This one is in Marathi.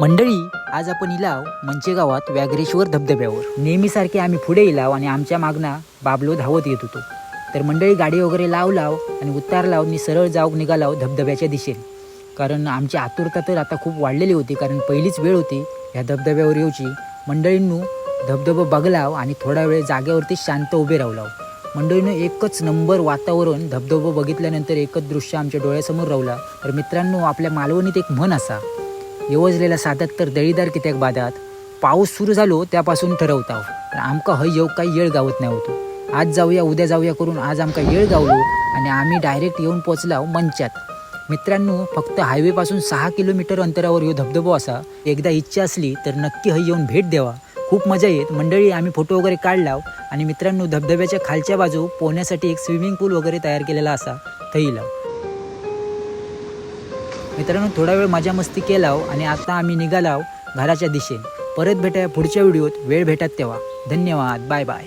मंडळी आज आपण इलाव मंचे गावात व्याघ्रेश्वर धबधब्यावर. नेहमीसारखे आम्ही पुढे इलाव आणि आमच्या मागना बाबलो धावत येत होतो. तर मंडळी गाडी वगैरे लाव लाव आणि उतार लाव मी सरळ जाऊ निघालाव धबधब्याच्या दिशेने. कारण आमची आतुरता तर आता खूप वाढलेली होती कारण पहिलीच वेळ होती ह्या धबधब्यावर येऊची. मंडळींनू धबधबा बघलाव आणि थोडा वेळ जागेवरती शांत उभे राहलाव मंडळीनं एकच नंबर वातावरण धबधबा बघितल्यानंतर एकच दृश्य आमच्या डोळ्यासमोर रावला तर मित्रांनो आपल्या मालवणीत एक म्हण असा. येवजलेला साधक तर दळीदार कित्याक बादात पाऊस सुरू झालो त्यापासून ठरवता पण आमका हय येऊ काही येळ गावत नाही होतो. आज जाऊया उद्या जाऊया करून आज आमका येळ गावलो आणि आम्ही डायरेक्ट येऊन पोचलाव मंचात. मित्रांनो फक्त हायवेपासून सहा किलोमीटर अंतरावर यो धबधबो असा. एकदा इच्छा असली तर नक्की हय येऊन भेट द्यावा. खूप मजा येत. मंडळी आम्ही फोटो वगैरे काढलाव आणि मित्रांनो धबधब्याच्या खालच्या बाजू पोहण्यासाठी एक स्विमिंग पूल वगैरे तयार केलेला असा. थई लाव मित्रांनो थोडा वेळ मजा मस्ती केलाव आणि आता आम्ही निघालाव घराच्या दिशेने परत भेटाया पुढच्या व्हिडिओत. वेळ भेटत तेव्हा. धन्यवाद. Bye bye.